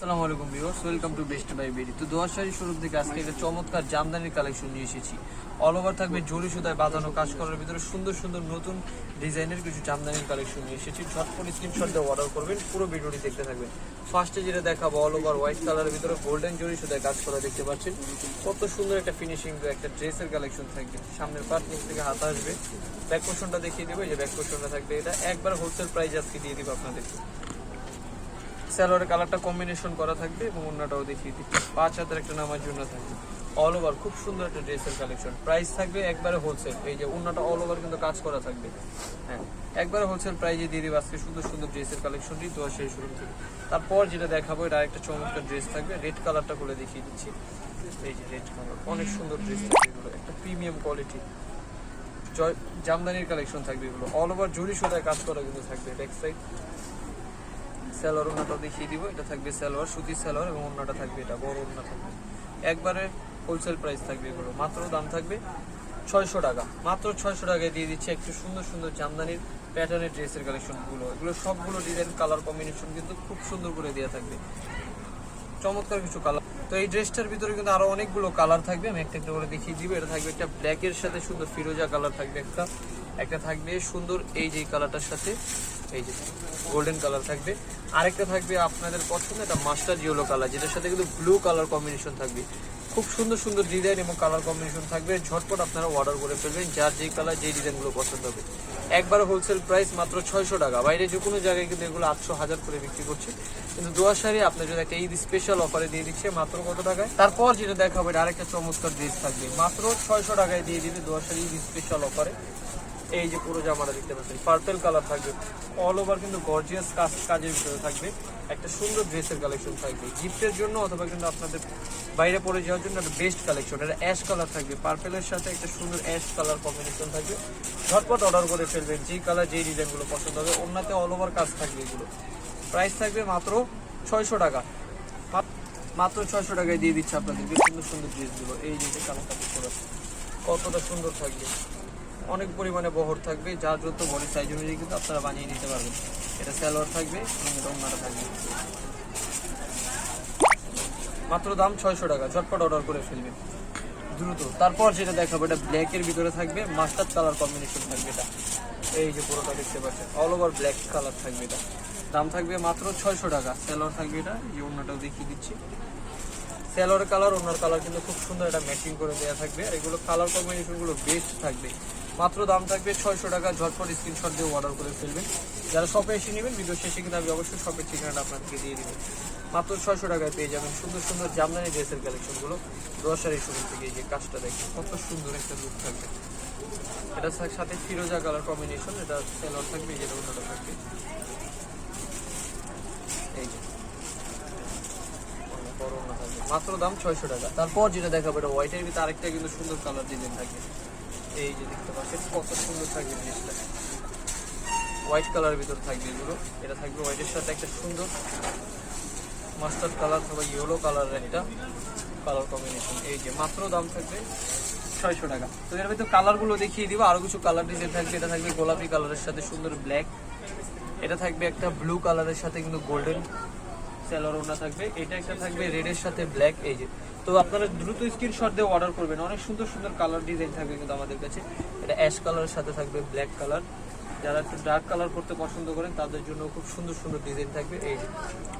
আসসালামু আলাইকুম viewers, welcome to best buy berry. তো দোয়ার শাড়ি থেকে আজকে একটা চমৎকার জামদানির কালেকশন নিয়ে এসেছি। অল ওভার থাকবে জরি সুতায় বাঁধানো কাজ করার ভিতরে সুন্দর সুন্দর নতুন ডিজাইনের কিছু জামদানির কালেকশন নিয়ে এসেছি। ঝটপট স্ক্রিনশট দিয়ে অর্ডার করবেন, পুরো ভিডিওটি দেখতে থাকবেন। ফার্স্টে যেটা দেখাবো অল ওভার হোয়াইট কালারের ভিতরে গোল্ডেন জরি সুতায় কাজ করা দেখতে পাচ্ছেন। কত সুন্দর একটা ফিনিশিং একটা ড্রেসের কালেকশন থাকবে। সামনের পার্ট নিচ থেকে হাতা আসবে। ব্যাক পোর্শনটা দেখিয়ে দেবো যে ব্যাক পোর্শনটা থাকবে এটা। একবার হোলসেল প্রাইস আজকে দিয়ে দিব আপনাদেরকে। স্যালোয়ারের কালারটা কম্বিনেশন করা থাকবে এবং অন্যটাও দেখিয়ে দিচ্ছি। পাঁচ হাতের একটা নামার জন্য থাকবে। অল ওভার খুব সুন্দর একটা ড্রেসের কালেকশন প্রাইস থাকবে একবারে হোলসেল এই যে অন্যটা অল ওভার কিন্তু কাজ করা থাকবে। হ্যাঁ একবারে হোলসেল প্রাইজে দিয়ে দিবে আজকে সুন্দর সুন্দর ড্রেসের কালেকশনটি তো সেই শুরু থেকে তারপর যেটা দেখাবো, এটা একটা চমৎকার ড্রেস থাকবে। রেড কালারটা করে দেখিয়ে দিচ্ছি। এই যে রেড কালার অনেক সুন্দর ড্রেস থাকবে একটা প্রিমিয়াম কোয়ালিটি জয় জামদানির কালেকশন থাকবে এগুলো। অল ওভার জুড়ি সুতায় কাজ করা কিন্তু থাকবে। ব্যাক সাইড স্যালোয়ার ওনাটা দেখিয়ে দিব, এটা থাকবে স্যালোয়ার সুতির স্যালোয়ার এবং ওনাটা থাকবে এটা, বড় ওনা থাকবে একবারে হোলসেল প্রাইস থাকবে এগুলো, মাত্র দাম থাকবে ছয়শো টাকা। মাত্র ছয়শো টাকায় দিয়ে দিচ্ছে একটু সুন্দর সুন্দর জামদানির প্যাটার্নের ড্রেসের কালেকশনগুলো এগুলো সবগুলো ডিজাইন কালার কম্বিনেশন কিন্তু খুব সুন্দর করে দেওয়া থাকবে। চমৎকার কিছু কালার তো এই ড্রেসটার ভিতরে কিন্তু আরও অনেকগুলো কালার থাকবে, আমি একটা একটা করে দেখিয়ে দিব। এটা থাকবে একটা ব্ল্যাকের সাথে সুন্দর ফিরোজা কালার থাকবে একটা। একটা থাকবে সুন্দর এই যে কালারটার সাথে এই যে গোল্ডেন কালার থাকবে। আরেকটা থাকবে আপনাদের পছন্দ এটা মাস্টার ইয়েলো কালার যেটার সাথে কিন্তু ব্লু কালার কম্বিনেশন থাকবে। খুব সুন্দর সুন্দর ডিজাইন এবং কালার কম্বিনেশন থাকবে। ঝটপট আপনারা অর্ডার করে ফেলবেন, যার যেই কালার যেই ডিজাইনগুলো পছন্দ হবে। একবার হোলসেল প্রাইস মাত্র ছয়শো টাকা। বাইরে যে কোনো জায়গায় কিন্তু এগুলো আটশো হাজার করে বিক্রি করছে। কিন্তু দোয়া শাড়ি আপনার যদি একটা ঈদ স্পেশাল অফারে দিয়ে দিচ্ছে, মাত্র কত টাকায়? তারপর যেটা দেখাবো, এটা আরেকটা চমৎকার ড্রেস থাকবে। মাত্র ছয়শো টাকায় দিয়ে দিবে দোয়া শাড়ি ঈদ স্পেশাল অফারে এই যে পুরো জামাটা দেখতে পাচ্ছেন পার্পেল কালার থাকবে। অল ওভার কিন্তু গর্জিয়াস কাজ কাজের ভিতরে থাকবে। একটা সুন্দর ড্রেসের কালেকশন থাকবে। গিফটের জন্য অথবা কিন্তু আপনাদের বাইরে পরে যাওয়ার জন্য একটা বেস্ট কালেকশন এটা অ্যাশ কালার থাকবে। পার্পেলের সাথে একটা সুন্দর অ্যাশ কালার কম্বিনেশন থাকবে। ঝটপট অর্ডার করে ফেলবেন। যেই কালার যেই ডিজাইনগুলো পছন্দ হবে, অন্যতে অল ওভার কাজ থাকবে এগুলো। প্রাইস থাকবে মাত্র ছয়শো টাকা। মাত্র ছয়শো টাকায় দিয়ে দিচ্ছে আপনাদেরকে সুন্দর সুন্দর ড্রেসগুলো এই যে কালারটা দেখতে পাচ্ছেন, কতটা সুন্দর থাকবে। অনেক পরিমাণে বহর থাকবে যার যত বডি সাইজ অনুযায়ী কিন্তু আপনারা বানিয়ে নিতে পারবেন। এটা স্যালোয়ার থাকবে এবং এটা থাকবে। মাত্র দাম ছয়শো টাকা, ঝটপট অর্ডার করে ফেলবেন। দ্রুত। তারপর যেটা দেখাবো, এটা ব্ল্যাকের ভিতরে থাকবে মাস্টার্ড কালার কম্বিনেশন থাকবে এটা। এই যে পুরোটা দেখতে পাচ্ছেন অল ওভার ব্ল্যাক কালার থাকবে এটা। দাম থাকবে মাত্র ছয়শো টাকা স্যালোয়ার থাকবে এটা, এই যে অন্যটাও দেখিয়ে দিচ্ছি। স্যালোয়ার কালার ওনার কালার কিন্তু খুব সুন্দর একটা ম্যাচিং করে দেওয়া থাকবে। আর এগুলো কালার কম্বিনেশনগুলো বেস্ট থাকবে। মাত্র দাম থাকবে ছয়শো টাকা, ঝটপট স্ক্রিনশট দিয়ে অর্ডার করে ফেলবেন। যারা শপে এসে নেবেন ভিডিও শেষে কিন্তু আমি অবশ্যই শপের ঠিকানাটা আপনাদেরকে দিয়ে দেবেন মাত্র ছয়শো টাকায় পেয়ে যাবেন সুন্দর সুন্দর জামদানি ড্রেসের কালেকশনগুলো দশারি শুরু থেকে এই যে কাজটা দেখেন, কত সুন্দর একটা লুক থাকবে। এটা সাথে ফিরোজা কালার কম্বিনেশন এটা স্যালোয়ার থাকবে যেটা ওটা থাকবে। এই যে। মাত্র দাম ছয়শো টাকা। তারপর যেটা দেখাবো, এটা হোয়াইটের ভিতরে আরেকটা কিন্তু সুন্দর কালার ডিজাইন থাকে। এই যে দেখতে পাচ্ছেন, কত সুন্দর থাকবে জিনিসটা। হোয়াইট কালার ভিতর থাকবে এগুলো। এটা থাকবে হোয়াইটের সাথে একটা সুন্দর মাস্টার্ড কালার অথবা ইয়েলো কালারের একটা কালার কম্বিনেশন এই যে মাত্র দাম থাকবে ছয়শো টাকা। তো এর ভিতরে কালারগুলো দেখিয়ে দিব। আরও কিছু কালার ডিজাইন থাকবে এটা থাকবে গোলাপি কালারের সাথে সুন্দর ব্ল্যাক এটা থাকবে একটা ব্লু কালারের সাথে কিন্তু গোল্ডেন স্যালোর ওনা থাকবে, এটা একটা থাকবে রেডের সাথে ব্ল্যাক এই যে। তো আপনারা দ্রুত স্ক্রিনশট দিয়ে অর্ডার করবেন। অনেক সুন্দর সুন্দর কালার ডিজাইন থাকবে কিন্তু আমাদের কাছে। এটা অ্যাশ কালারের সাথে থাকবে ব্ল্যাক কালার যারা একটু ডার্ক কালার করতে পছন্দ করেন, তাদের জন্য খুব সুন্দর সুন্দর ডিজাইন থাকবে। এই যে,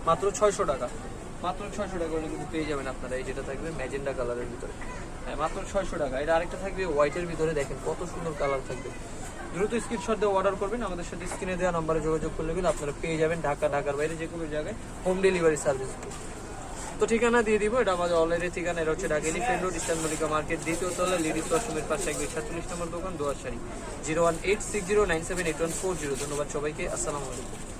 মাত্র ছয়শো টাকা। মাত্র ছয়শো টাকা হলে কিন্তু পেয়ে যাবেন আপনারা। এই যেটা থাকবে ম্যাজেন্ডা কালারের ভিতরে। হ্যাঁ মাত্র ছয়শো টাকা। এটা আরেকটা থাকবে হোয়াইটের ভিতরে। দেখেন কত সুন্দর কালার থাকবে। দ্রুত স্ক্রিনশট দিয়ে অর্ডার করবেন। আমাদের সাথে স্ক্রিনে দেওয়া নাম্বারে যোগাযোগ করলে কিন্তু আপনারা পেয়ে যাবেন ঢাকা, ঢাকার বাইরে যে কোনো জায়গায় হোম ডেলিভারি সার্ভিস তো ঠিকানা দিয়ে দিব, এটা আমাদের অনলাইনে ঠিকানা, এটা হচ্ছে Dhaka friend road eastern Mallika market দ্বিতীয় তলা লেডিস ওয়াশরুমের পাশে একদম সাতচল্লিশ নম্বর দোকান দোয়ার sari zero one eight six zero nine seven eight one four zero ধন্যবাদ সবাইকে, আসসালামু আলাইকুম।